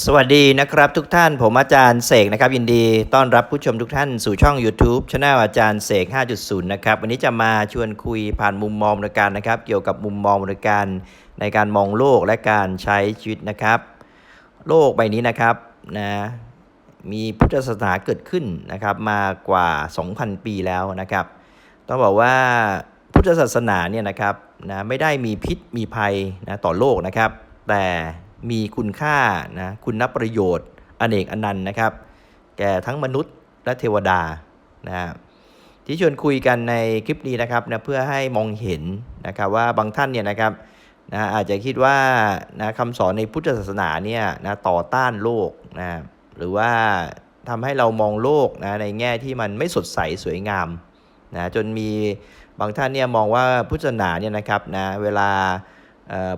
สวัสดีนะครับทุกท่านผมอาจารย์เสกนะครับยินดีต้อนรับผู้ชมทุกท่านสู่ช่อง YouTube c h anel อาจารย์เสก 5.0 นะครับ วันนี้จะมาชวนคุยผ่านมุมมองบริการนะครับ เกี่ยวกับมุมมองบริการในการมองโลกและการใช้ชีวิตนะครับ โลกใบนี้นะครับนะมีพุทธศาสนาเกิดขึ้นนะครับ มากว่า 2,000 ปีแล้วนะครับ ต้องบอกว่าพุทธศาสนาเนี่ยนะครับนะไม่ได้มีพิษมีภัยนะต่อโลกนะครับ แต่ มีคุณค่านะคุณนับประโยชน์อเนกอนันต์นะครับ แก่ทั้งมนุษย์และเทวดานะที่ชวนคุยกันในคลิปนี้นะครับนะเพื่อให้มองเห็นนะครับว่าบางท่านเนี่ยนะครับนะอาจจะคิดว่านะคำสอนในพุทธศาสนาเนี่ยนะต่อต้านโลกนะหรือว่าทำให้เรามองโลกนะในแง่ที่มันไม่สดใสสวยงามนะจนมีบางท่านเนี่ยมองว่าพุทธศาสนาเนี่ยนะครับนะเวลา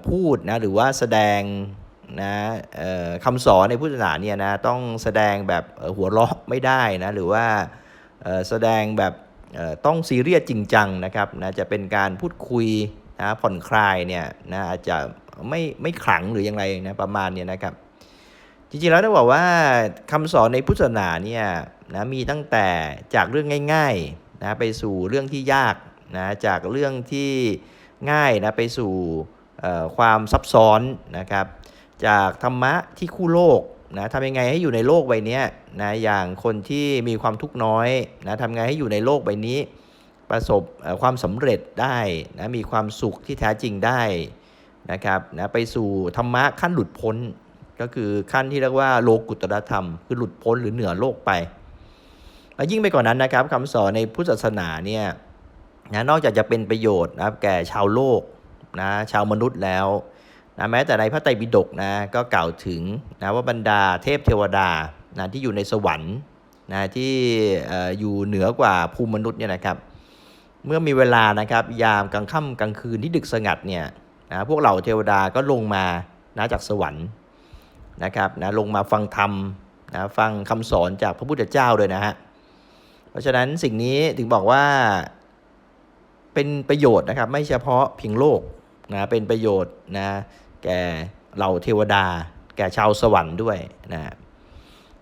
พูดนะหรือว่าแสดง นะเอ่อคำสอนในพุทธศาสนาเนี่ยนะต้องแสดงแบบหัวเราะไม่ได้นะหรือว่าเอ่อแสดงแบบเอ่อต้องซีเรียสจริงจังนะครับนะจะเป็นการพูดคุยนะผ่อนคลายเนี่ยนะอาจจะไม่ไม่ขลังหรือยังไงนะประมาณเนี้นะครับ จริงๆแล้วต้องบอกว่าคำสอนในพุทธศาสนาเนี่ยนะมีตั้งแต่จากเรื่องง่ายๆนะไปสู่เรื่องที่ยากนะจากเรื่องที่ง่ายนะไปสู่เอ่อความซับซ้อนนะครับ จากธรรมะที่คู่โลกนะทำยังไงให้อยู่ในโลกใบนี้นะอย่างคนที่มีความทุกข์น้อยนะทำไงให้อยู่ในโลกใบนี้ ประสบความสำเร็จได้นะมีความสุขที่แท้จริงได้นะครับนะไปสู่ธรรมะขั้นหลุดพ้น ก็คือขั้นที่เรียกว่าโลกุตตรธรรม คือหลุดพ้นหรือเหนือโลกไปและยิ่งไปกว่านั้นนะครับคำสอนในพุทธศาสนาเนี่ยนะนอกจากจะเป็นประโยชน์นะครับแก่ชาวโลกนะชาวมนุษย์แล้ว นะแม้แต่ในพระไตรปิฎกนะก็กล่าวถึงนะว่าบรรดาเทพเทวดานะที่อยู่ในสวรรค์นะที่อ่ออยู่เหนือกว่าภูมิมนุษย์เนี่ยนะครับ เมื่อมีเวลานะครับยามกลางค่ำกลางคืนที่ดึกสงัดเนี่ยนะพวกเหล่าเทวดาก็ลงมานะจากสวรรค์นะครับนะลงมาฟังธรรมนะฟังคำสอนจากพระพุทธเจ้าเลยนะฮะเพราะฉะนั้นสิ่งนี้ถึงบอกว่าเป็นประโยชน์นะครับไม่เฉพาะเพียงโลกนะเป็นประโยชน์นะ แก่เหล่าเทวดา แก่ชาวสวรรค์ด้วยนะ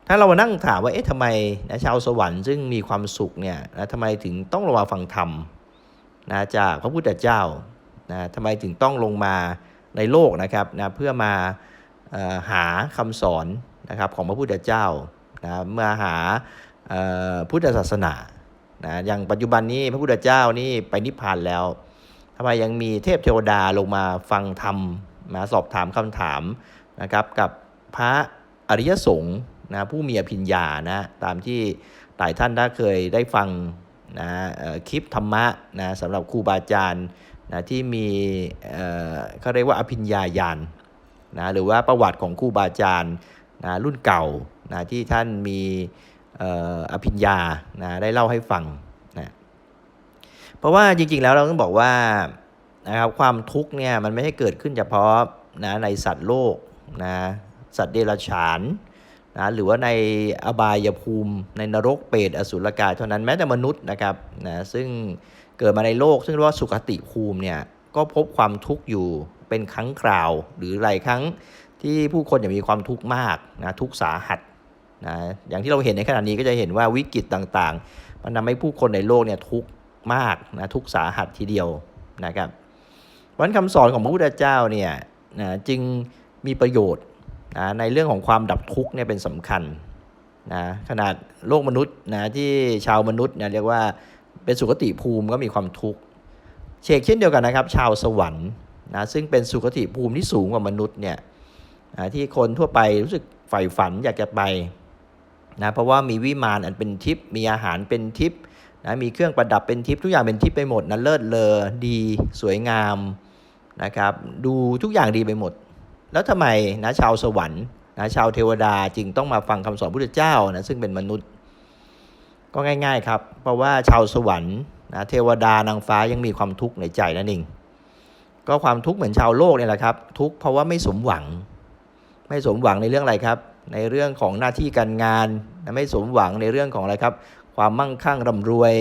ถ้าเรามานั่งถามว่าเอ๊ะทำไมนะชาวสวรรค์ซึ่งมีความสุขเนี่ยนะทำไมถึงต้องลงมาฟังธรรมนะจากพระพุทธเจ้านะทำไมถึงต้องลงมาในโลกนะครับนะเพื่อมาอหาคำสอนนะครับของพระพุทธเจ้านะมื่อหาพุทธศาสนานะอย่างปัจจุบันนี้พระพุทธเจ้านี่ไปนิพพานแล้วทำไมยังมีเทพเทวดาลงมาฟังธรรม มาสอบถามคำถามนะครับกับพระอริยสงฆ์นะผู้มีอภิญญานะตามที่หลายท่านได้เคยได้ฟังนะคลิปธรรมะนะสำหรับครูบาอาจารย์นะที่มีเขาเรียกว่าอภิญญาญาณนะหรือว่าประวัติของครูบาอาจารย์นะรุ่นเก่านะที่ท่านมีเอ่ออภิญญานะได้เล่าให้ฟังนะเพราะว่าจริงๆแล้วเราต้องบอกว่า นะครับความทุกข์เนี่ยมันไม่ใช่เกิดขึ้นเฉพาะนะในสัตว์โลกนะสัตว์เดรัจฉานนะหรือว่าในอบายภูมิ ในนรกเปรตอสุรกายเท่านั้นแม้แต่มนุษย์นะครับนะซึ่งเกิดมาในโลก ซึ่งเรียกว่าสุขติภูมิเนี่ยก็พบความทุกข์อยู่เป็นครั้งคราว หรือหลายครั้งที่ผู้คนจะมีความทุกข์มากนะทุกสาหัสนะอย่างที่เราเห็นในขณะนี้ก็จะเห็นว่าวิกฤตต่างๆ มันทำให้ผู้คนในโลกเนี่ยทุกข์มากนะทุกสาหัสทีเดียวนะครับ วันคำสอนของพระพุทธเจ้าเนี่ยนะจึงมีประโยชน์นะในเรื่องของความดับทุกข์เนี่ยเป็นสำคัญนะขนาดโลกมนุษย์นะที่ชาวมนุษย์เนี่ยเรียกว่าเป็นสุคติภูมิก็มีความทุกข์เชกเช่นเดียวกันนะครับ ชาวสวรรค์นะซึ่งเป็นสุคติภูมิที่สูงกว่ามนุษย์เนี่ยนะที่คนทั่วไปรู้สึกใฝ่ฝันอยากจะไปนะเพราะว่ามีวิมานอันเป็นทิพย์มีอาหารเป็นทิพย์นะมีเครื่องประดับเป็นทิพย์ทุกอย่างเป็นทิพย์ไปหมดนะเลิศเลอดี สวยงาม นะครับดูทุกอย่างดีไปหมด แล้วทำไมนะชาวสวรรค์นะชาวเทวดาจึงต้องมาฟังคำสอนพุทธเจ้านะซึ่งเป็นมนุษย์ ก็ง่าย ๆครับ เพราะว่าชาวสวรรค์นะเทวดานางฟ้ายังมีความทุกข์ในใจนั่นเองก็ความทุกข์เหมือนชาวโลกเนี่ยแหละครับ ทุกข์เพราะว่าไม่สมหวัง ไม่สมหวังในเรื่องอะไรครับ ในเรื่องของหน้าที่การงานนะไม่สมหวังในเรื่องของอะไรครับ ความมั่งคั่งร่ำรวย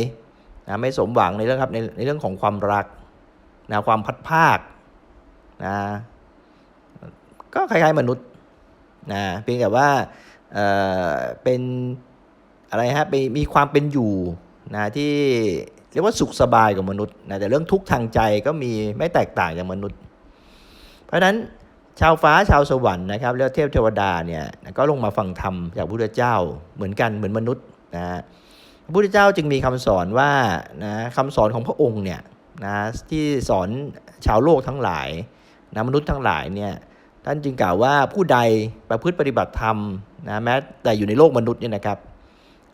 นะไม่สมหวังในเรื่องครับในในเรื่องของความรักนะความพัดภาค นะก็คล้ายๆมนุษย์นะเพียงแต่ว่าเออเป็นอะไรฮะไปมีความเป็นอยู่นะที่เรียกว่าสุขสบายกว่ามนุษย์นะแต่เรื่องทุกข์ทางใจก็มีไม่แตกต่างจากมนุษย์ เพราะฉะนั้นชาวฟ้าชาวสวรรค์นะครับแล้วเทพเทวดาเนี่ยก็ลงมาฟังธรรมจากพระพุทธเจ้าเหมือนกันเหมือนมนุษย์นะฮะพระพุทธเจ้าจึงมีคำสอนว่านะคำสอนของพระองค์เนี่ยนะที่สอนชาวโลกทั้งหลาย นะมนุษย์ทั้งหลายเนี่ยท่านจึงกล่าวว่าผู้ใดประพฤติปฏิบัติธรรมนะแม้แต่อยู่ในโลกมนุษย์เนี่ยนะครับ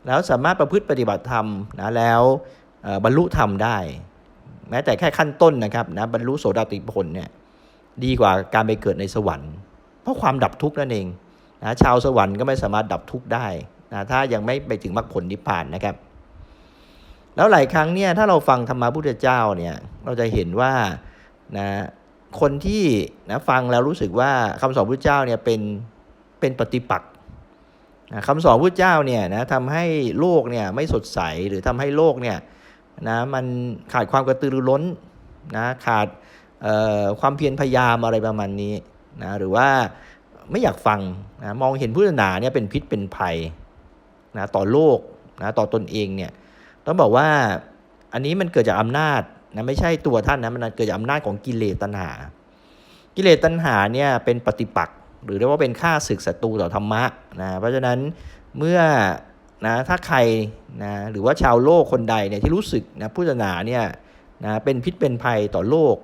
แล้วสามารถประพฤติปฏิบัติธรรมนะแล้วบรรลุธรรมได้ แม้แต่แค่ขั้นต้นนะครับนะบรรลุโสดาติผลเนี่ยดีกว่าการไปเกิดในสวรรค์ เพราะความดับทุกข์นั่นเองนะชาวสวรรค์ก็ไม่สามารถดับทุกข์ได้นะถ้ายังไม่ไปถึงมรรคผลนิพพานนะครับ แล้วหลายครั้งเนี่ยถ้าเราฟังธรรมะพุทธเจ้าเนี่ยเราจะเห็นว่านะ คนที่นะฟังแล้วรู้สึกว่าคำสอนพุทธเจ้าเนี่ยเป็นเป็นปฏิปักษ์นะคำสอนพุทธเจ้าเนี่ยนะทำให้โลกเนี่ยไม่สดใสหรือทำให้โลกเนี่ยนะมันขาดความกระตือรือร้นนะขาดเอ่อความเพียรพยายามอะไรประมาณนี้นะหรือว่าไม่อยากฟังนะมองเห็นพุทธศาสนาเนี่ยเป็นพิษเป็นภัยนะต่อโลกนะต่อตนเองเนี่ยต้องบอกว่าอันนี้มันเกิดจากอำนาจ นะไม่ใช่ตัวท่านนะมันเกิดจากอำนาจของกิเลสตัณหา กิเลสตัณหาเนี่ยเป็นปฏิปักษ์หรือเรียกว่าเป็นค่าศึกศัตรูต่อธรรมะนะเพราะฉะนั้นเมื่อนะถ้าใครนะหรือว่าชาวโลกคนใดเนี่ยที่รู้สึกนะพุทธศาสนาเนี่ยนะเป็นพิษเป็นภัยต่อโลก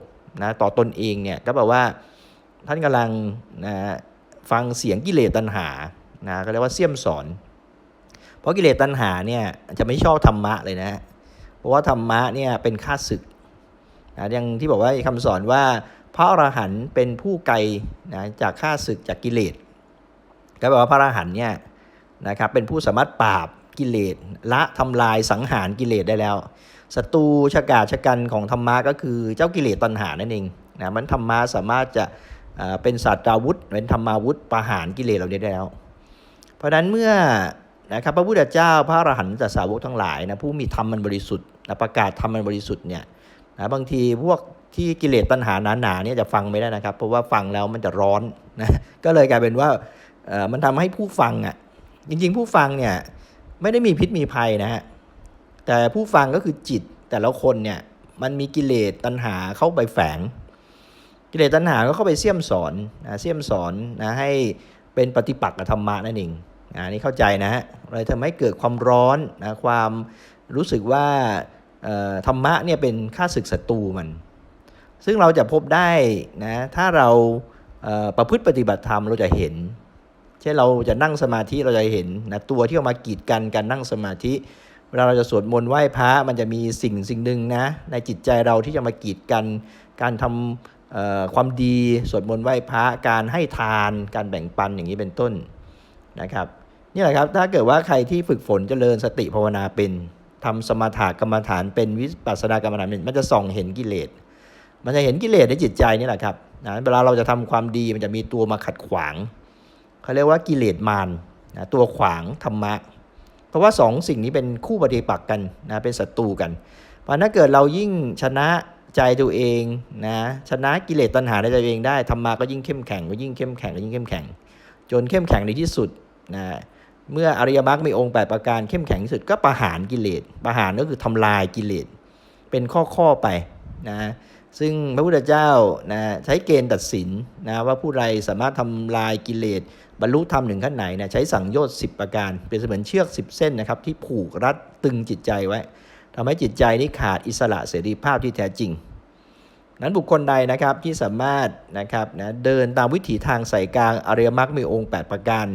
นะต่อตนเองเนี่ยก็แปลว่าท่านกำลังนะฟังเสียงกิเลสตัณหานะก็เรียกว่าเสี่ยมสอน เพราะกิเลสตัณหาเนี่ยจะไม่ชอบธรรมะเลยนะ เพราะว่าธรรมะเนี่ยเป็นค่าศึก นะอย่างที่บอกว่าคำสอนว่าพระอรหันต์เป็นผู้ไกลนะจากข้าศึกจากกิเลสก็แปลว่าพระอรหันต์เนี่ยนะครับเป็นผู้สามารถปราบกิเลสละทำลายสังหารกิเลสได้แล้วศัตรูชะกาชะกันของธรรมะก็คือเจ้ากิเลสตัณหานั่นเองนะมันธรรมะสามารถจะเป็นศาสตราวุธเป็นธรรมาวุธประหารกิเลสเหล่าได้แล้ว เพราะฉะนั้นเมื่อนะครับพระพุทธเจ้าพระอรหันตสาวกทั้งหลายนะผู้มีธรรมมันบริสุทธิ์นะประกาศธรรมมันบริสุทธิ์เนี่ย นะบางทีพวกที่กิเลสตัณหาหนาๆเนี่ยจะฟังไม่ได้นะครับ เพราะว่าฟังแล้วมันจะร้อนนะก็เลยกลายเป็นว่าเอ่อมันทำให้ผู้ฟังอะจริงๆ ผู้ฟังเนี่ยไม่ได้มีพิษมีภัยนะฮะแต่ผู้ฟังก็คือจิตแต่ละคนเนี่ยมันมีกิเลสตัณหาเข้าไปแฝง กิเลสตัณหาก็เข้าไปเสี่ยมสอนนะเสี่ยมสอนนะให้เป็นปฏิปักษ์กับธรรมะนั่นเองนะนี่เข้าใจนะฮะเลยทำให้เกิดความร้อนนะความรู้สึกว่า ธรรมะเนี่ยเป็นค่าศึกศัตรูมัน ซึ่งเราจะพบได้นะถ้าเราเประพฤติปฏิบัติธรรมเราจะเห็น เช่นเราจะนั่งสมาธิเราจะเห็นนะตัวที่เอามากีดกันการนั่งสมาธิเวลาเราจะสวดมนต์ไหว้พระมันจะมีสิ่งสิ่งหนึ่งนะในจิตใจเราที่จะมากีดกันการทำเอ่อความดีสวดมนต์ไหว้พระการให้ทานการแบ่งปันอย่างนี้เป็นต้นนะครับนี่แหละครับถ้าเกิดว่าใครที่ฝึกฝนเจริญสติภาวนาเป็น ทำสมถะกรรมฐานเป็นวิปัสสนากรรมฐานมันจะส่องเห็นกิเลส มันจะเห็นกิเลสในจิตใจนี่แหละครับนะเวลาเราจะทำความดีมันจะมีตัวมาขัดขวางเขาเรียกว่ากิเลสมารนะตัวขวางธรรมะ เพราะว่าสองสิ่งนี้เป็นคู่ปฏิปักษ์กันนะเป็นศัตรูกัน เพราะถ้าเกิดเรายิ่งชนะใจตัวเองนะชนะกิเลสตัณหาในใจตัวเองได้ธรรมะก็ยิ่งเข้มแข็งก็ยิ่งเข้มแข็งก็ยิ่งเข้มแข็ง จนเข้มแข็งในที่สุดนะ เมื่ออริยมรรคมีองค์ 8 ประการเข้มแข็งที่สุดก็ประหารกิเลสประหารก็คือทำลายกิเลสเป็นข้อๆไปนะซึ่งพระพุทธเจ้านะใช้เกณฑ์ตัดสินนะว่าผู้ใดสามารถทำลายกิเลสบรรลุธรรมถึงขั้นไหนนะใช้สังโยชน์10 ประการ เป็นเสมือนเชือก 10 เส้นนะครับที่ผูกรัดตึงจิตใจไว้ทำให้จิตใจนี้ขาดอิสระเสรีภาพที่แท้จริง นั้นบุคคลใดนะครับที่สามารถนะครับนะเดินตามวิถีทางสายกลางอริยมรรคมีองค์ 8 ประการ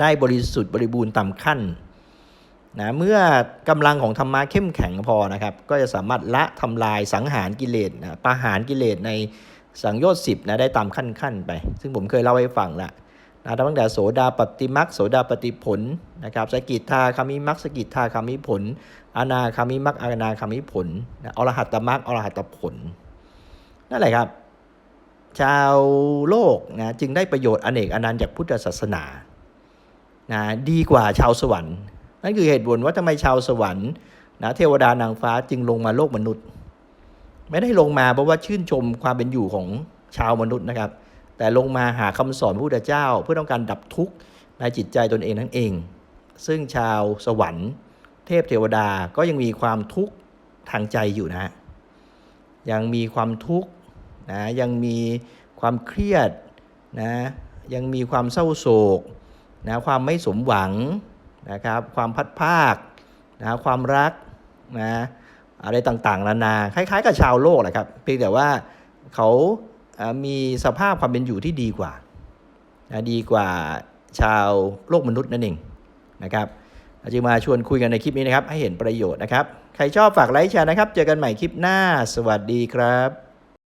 ได้บริสุทธิ์บริบูรณ์ตามขั้นนะเมื่อกำลังของธรรมะเข้มแข็งพอนะครับก็จะสามารถละทำลายสังหารกิเลสนะประหารกิเลสในสังโยชน์สิบนะได้ตามขั้นขั้นไป ซึ่งผมเคยเล่าให้ฟังละนะตั้งแต่โสดาปฏิมักโสดาปฏิผลนะครับสกิทาคามิมักสกิทาคามิผล อนาคามิมักอนาคามิผลนะอรหัตตมักอรหัตตผลนั่นแหละครับ ชาวโลกนะจึงได้ประโยชน์อเนกอนันต์จากพุทธศาสนา นะดีกว่าชาวสวรรค์ นั่นคือเหตุผลว่าทำไมชาวสวรรค์นะเทวดานางฟ้าจึงลงมาโลกมนุษย์ ไม่ได้ลงมาเพราะว่าชื่นชมความเป็นอยู่ของชาวมนุษย์นะครับ แต่ลงมาหาคำสอนพระพุทธเจ้า เพื่อต้องการดับทุกข์ในจิตใจตนเองนั่นเอง ซึ่งชาวสวรรค์ เทพเทวดาก็ยังมีความทุกข์ทางใจอยู่นะ ยังมีความทุกข์นะยังมีความเครียดนะยังมีความเศร้าโศก นะความไม่สมหวังนะครับความพัดภาคนะความรักนะอะไรต่างๆนานาคล้าย ๆ กับชาวโลกแหละครับเพียงแต่ว่าเขามีสภาพความเป็นอยู่ที่ดีกว่านะดีกว่าชาวโลกมนุษย์นั่นเองนะครับเราจึงมาชวนคุยกันในคลิปนี้นะครับ ให้เห็นประโยชน์นะครับ ใครชอบฝากไลค์แชร์นะครับ เจอกันใหม่คลิปหน้า สวัสดีครับ